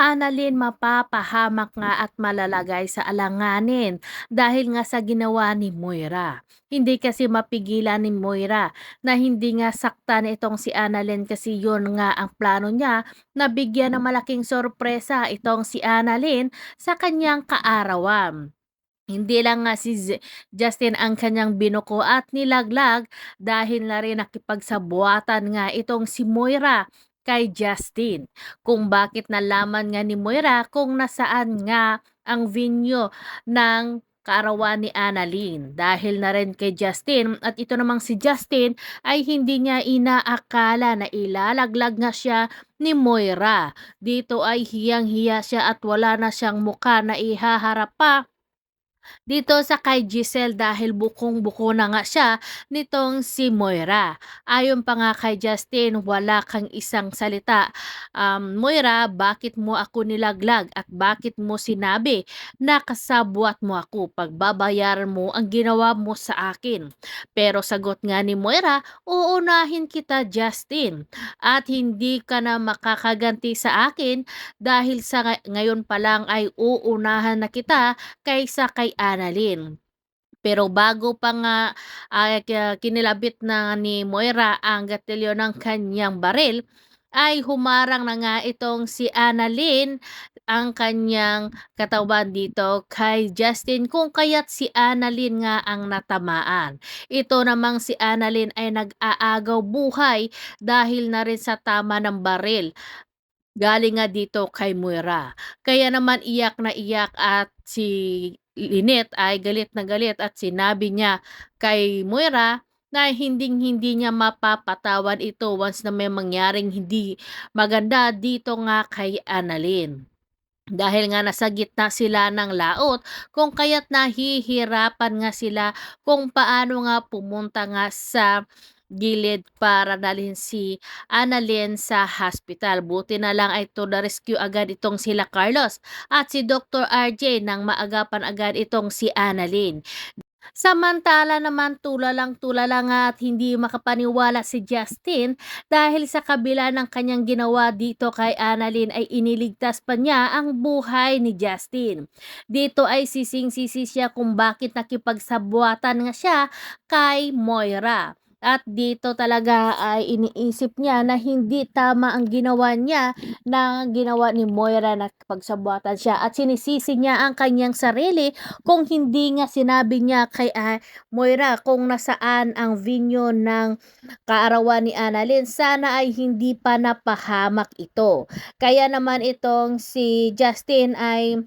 Annalyn mapapahamak nga at malalagay sa alanganin dahil nga sa ginawa ni Moira. Hindi kasi mapigilan ni Moira na hindi nga saktan itong si Annalyn kasi yun nga ang plano niya na bigyan ng malaking sorpresa itong si Annalyn sa kanyang kaarawan. Hindi lang nga si Justin ang kanyang binuko at nilaglag dahil na rin nakipagsabuatan nga itong si Moira kay Justin kung bakit nalaman nga ni Moira kung nasaan nga ang venue ng kaarawan ni Annalyn dahil na rin kay Justin at ito namang si Justin ay hindi niya inaakala na ilalaglag nga siya ni Moira. Dito ay hiyang-hiya siya at wala na siyang muka na ihaharap pa dito sa kay Giselle dahil bukong-buko na nga siya nitong si Moira. Ayon pa nga kay Justin, wala kang isang salita. Um, Moira, bakit mo ako nilaglag at bakit mo sinabi na kasabwat mo ako pagbabayaran mo ang ginawa mo sa akin? Pero sagot nga ni Moira, uunahin kita Justin at hindi ka na makakaganti sa akin dahil sa ngay- ngayon pa lang ay uunahan na kita kaysa kay Annalyn. Pero bago pa nga ay ki- kinilabit na ni Moira ang gatilyo ng kanyang baril, ay humarang na nga itong si Annalyn ang kanyang katawan dito kay Justin kung kaya't si Annalyn nga ang natamaan. Ito namang si Annalyn ay nag-aagaw buhay dahil na rin sa tama ng baril galing nga dito kay Moira. Kaya naman iyak na iyak at si Lynette ay galit na galit at sinabi niya kay Moira na hinding-hindi niya mapapatawan ito once na may mangyaring hindi maganda dito nga kay Annalyn. Dahil nga nasa gitna sila ng laot, kung kaya't nahihirapan nga sila kung paano nga pumunta nga sa gilid para dalhin si Annalyn sa hospital. Buti na lang ay to the rescue agad itong sila Carlos at si Dr. RJ nang maagapan agad itong si Annalyn. Samantala naman tulalang tulala nga at hindi makapaniwala si Justin dahil sa kabila ng kanyang ginawa dito kay Annalyn ay iniligtas pa niya ang buhay ni Justin. Dito ay sising-sisi siya kung bakit nakipagsabuatan nga siya kay Moira. At dito talaga ay iniisip niya na hindi tama ang ginawa niya na ginawa ni Moira na pagsabuatan siya at sinisisi niya ang kanyang sarili kung hindi nga sinabi niya kay ah, Moira kung nasaan ang venue ng kaarawan ni Annalyn, sana ay hindi pa napahamak ito. Kaya naman itong si Justin ay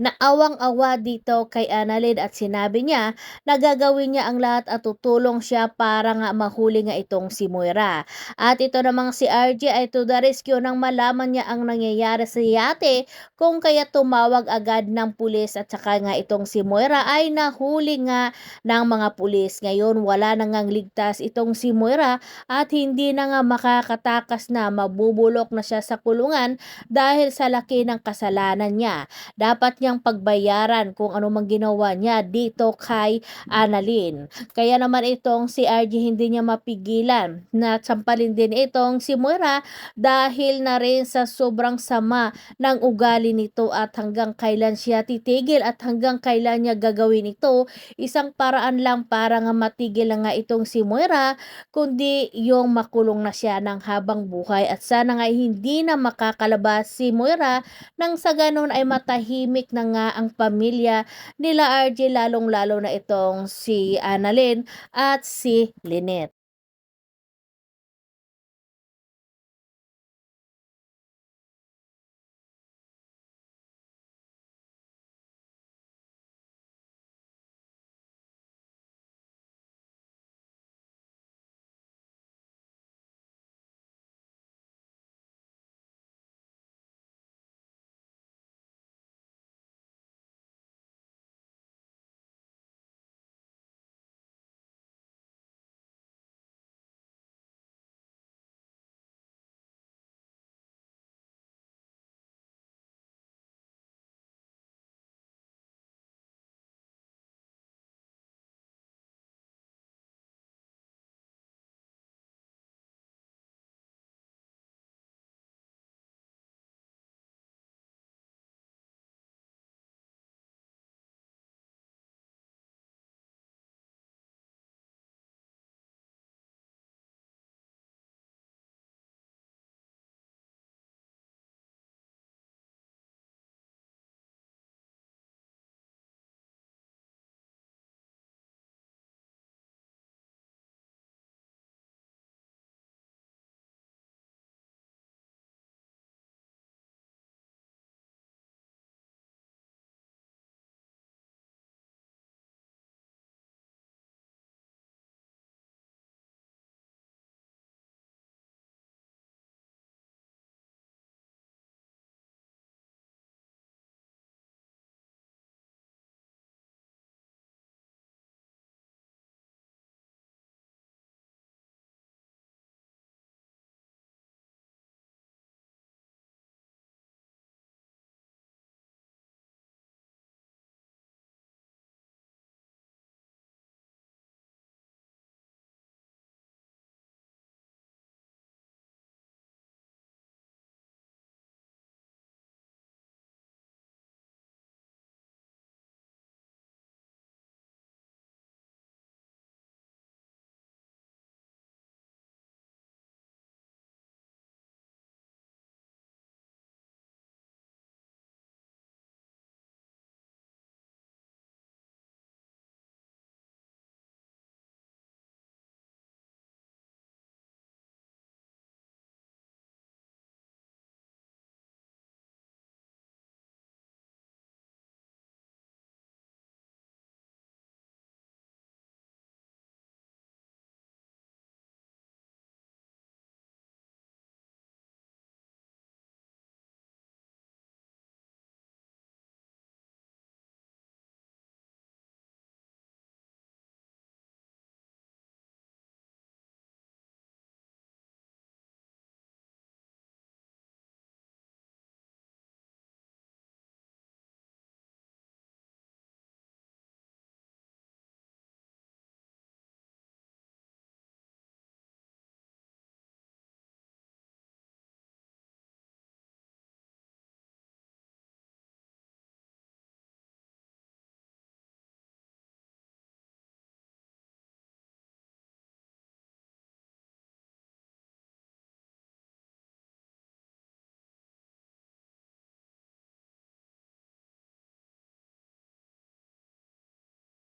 naawang-awa dito kay Annalyn at sinabi niya na gagawin niya ang lahat at tutulong siya para nga mahuli nga itong si Moira. At ito namang si RJ ay to the rescue nang malaman niya ang nangyayari sa yate kung kaya tumawag agad ng pulis at saka nga itong si Moira ay nahuli nga ng mga pulis. Ngayon wala na ngang ligtas itong si Moira at hindi na nga makakatakas na mabubulok na siya sa kulungan dahil sa laki ng kasalanan niya dapat niyang pagbayaran kung ano mang ginawa niya dito kay Annalyn. Kaya naman itong si RG hindi niya mapigilan na sampalin din itong si Moira dahil na rin sa sobrang sama ng ugali nito at hanggang kailan siya titigil at hanggang kailan niya gagawin ito. Isang paraan lang para nga matigil na nga itong si Moira kundi yung makulong na siya ng habang buhay at sana nga hindi na makakalabas si Moira nang sa ganun ay matahimik na nga ang pamilya nila RJ lalong-lalo na itong si Annalyn at si Lynette.